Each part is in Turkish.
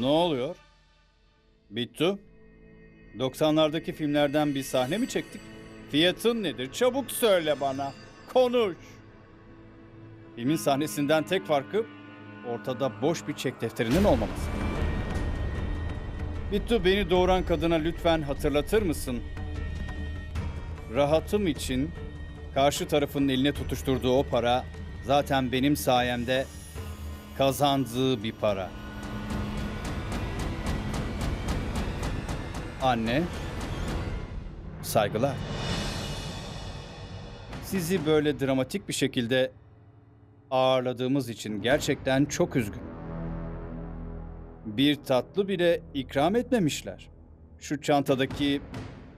Ne oluyor? Bittu? 90'lardaki filmlerden bir sahne mi çektik? Fiyatın nedir? Çabuk söyle bana. Konuş. Filmin sahnesinden tek farkı ortada boş bir çek defterinin olmaması. Bittu beni doğuran kadına lütfen hatırlatır mısın? Rahatım için karşı tarafın eline tutuşturduğu o para zaten benim sayemde kazandığı bir para. Anne, saygılar. Sizi böyle dramatik bir şekilde ağırladığımız için gerçekten çok üzgün. Bir tatlı bile ikram etmemişler. Şu çantadaki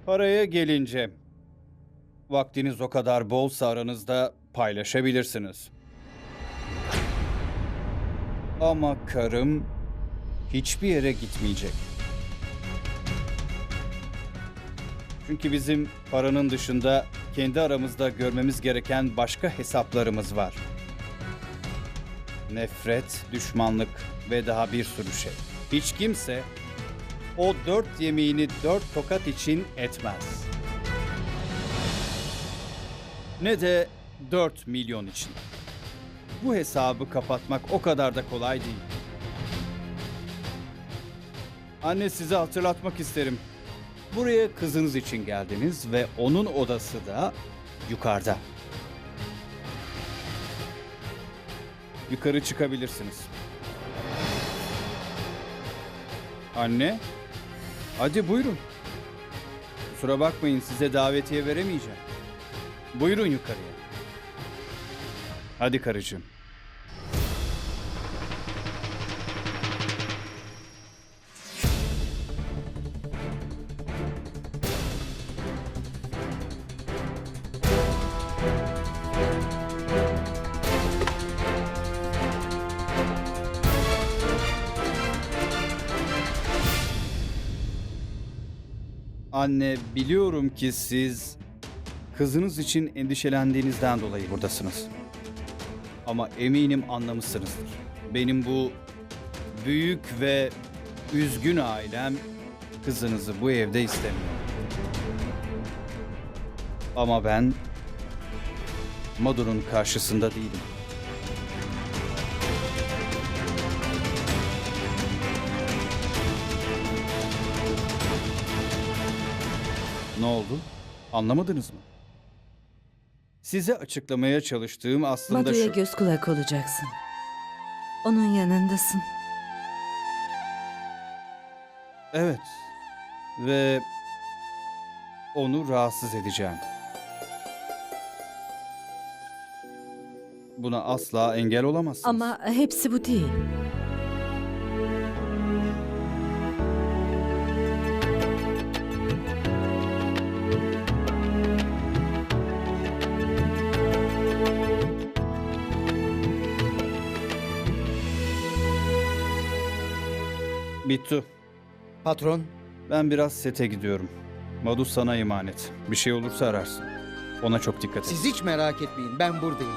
paraya gelince vaktiniz o kadar bolsa aranızda paylaşabilirsiniz. Ama karım hiçbir yere gitmeyecek. Çünkü bizim paranın dışında kendi aramızda görmemiz gereken başka hesaplarımız var. Nefret, düşmanlık ve daha bir sürü şey. Hiç kimse o dört yemeğini dört tokat için etmez. Ne de 4 milyon için. Bu hesabı kapatmak o kadar da kolay değil. Anne size hatırlatmak isterim. Buraya kızınız için geldiniz ve onun odası da yukarıda. Yukarı çıkabilirsiniz. Anne, hadi buyurun. Kusura bakmayın size davetiye veremeyeceğim. Buyurun yukarıya. Hadi karıcığım. Anne biliyorum ki siz kızınız için endişelendiğinizden dolayı buradasınız. Ama eminim anlamışsınızdır. Benim bu büyük ve üzgün ailem kızınızı bu evde istemiyor. Ama ben Madur'un karşısında değilim. Ne oldu? Anlamadınız mı? Size açıklamaya çalıştığım aslında Madu'ya şu... göz kulak olacaksın. Onun yanındasın. Evet. Ve onu rahatsız edeceğim. Buna asla engel olamazsınız. Ama hepsi bu değil. Bittu. Patron, Ben biraz sete gidiyorum. Madu sana emanet. Bir şey olursa ararsın. Ona çok dikkat et. siz hiç merak etmeyin. Ben buradayım.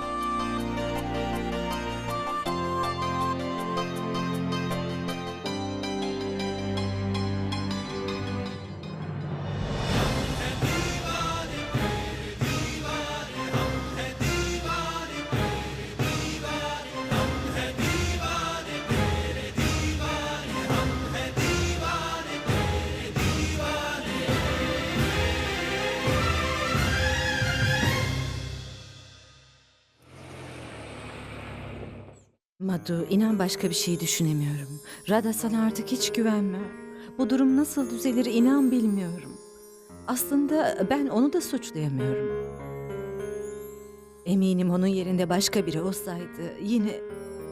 Madu, inan başka bir şey düşünemiyorum. Rada sana artık hiç güvenmiyor. Bu durum nasıl düzelir inan bilmiyorum. Aslında ben onu da suçlayamıyorum. Eminim onun yerinde başka biri olsaydı yine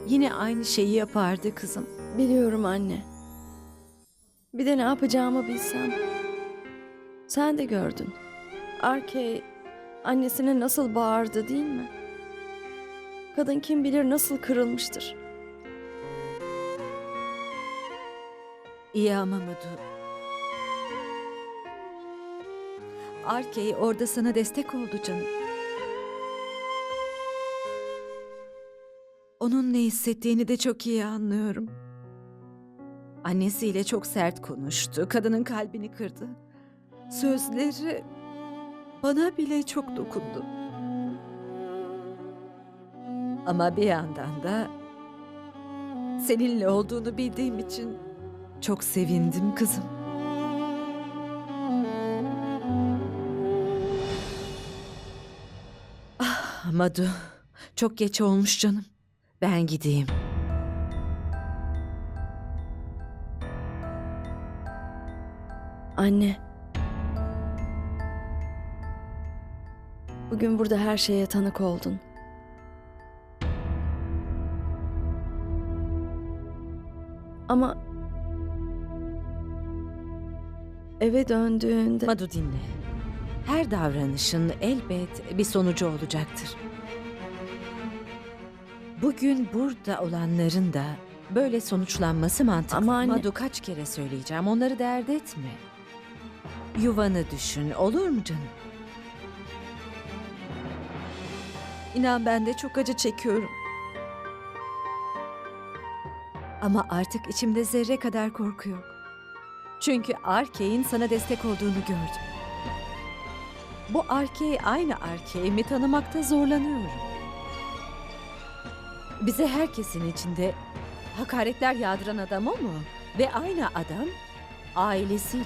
yine aynı şeyi yapardı kızım. Biliyorum anne. Bir de ne yapacağımı bilsem. Sen de gördün. Arkey annesine nasıl bağırdı değil mi? Kadın kim bilir nasıl kırılmıştır. İyi ama Madu. Arkey orada sana destek oldu canım. Onun ne hissettiğini de çok iyi anlıyorum. Annesiyle çok sert konuştu. Kadının kalbini kırdı. Sözleri bana bile çok dokundu. Ama bir yandan da seninle olduğunu bildiğim için çok sevindim kızım. Ah Madu, çok geç olmuş canım. Ben gideyim. Anne. Bugün burada her şeye tanık oldun. Ama eve döndüğünde Madu dinle. Her davranışın elbet bir sonucu olacaktır. Bugün burada olanların da böyle sonuçlanması mantıklı. Ama anne- Madu kaç kere söyleyeceğim onları dert etme. Yuvanı düşün olur mu canım? İnan ben de çok acı çekiyorum. Ama artık içimde zerre kadar korku yok. Çünkü Arkey'in sana destek olduğunu gördüm. Bu Arkey aynı Arkey mi tanımakta zorlanıyorum. Bize herkesin içinde hakaretler yağdıran adam o mu? Ve aynı adam ailesiyle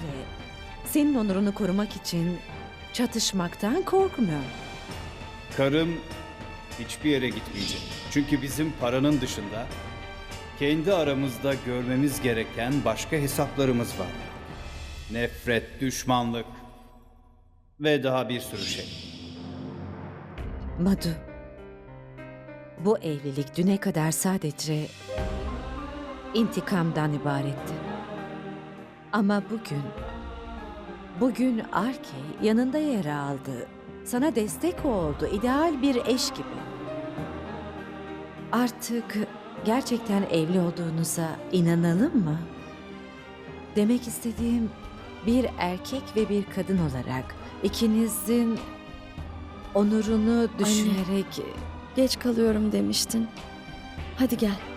senin onurunu korumak için çatışmaktan korkmuyor. Karım hiçbir yere gitmeyecek. Çünkü bizim paranın dışında kendi aramızda görmemiz gereken başka hesaplarımız var. Nefret, düşmanlık ve daha bir sürü şey. Madu, bu evlilik düne kadar sadece intikamdan ibaretti. Ama bugün, bugün Arkey yanında yer aldı. Sana destek oldu, ideal bir eş gibi. Artık gerçekten evli olduğunuza inanalım mı? Demek istediğim bir erkek ve bir kadın olarak ikinizin onurunu düşünerek geç kalıyorum demiştin. Hadi gel.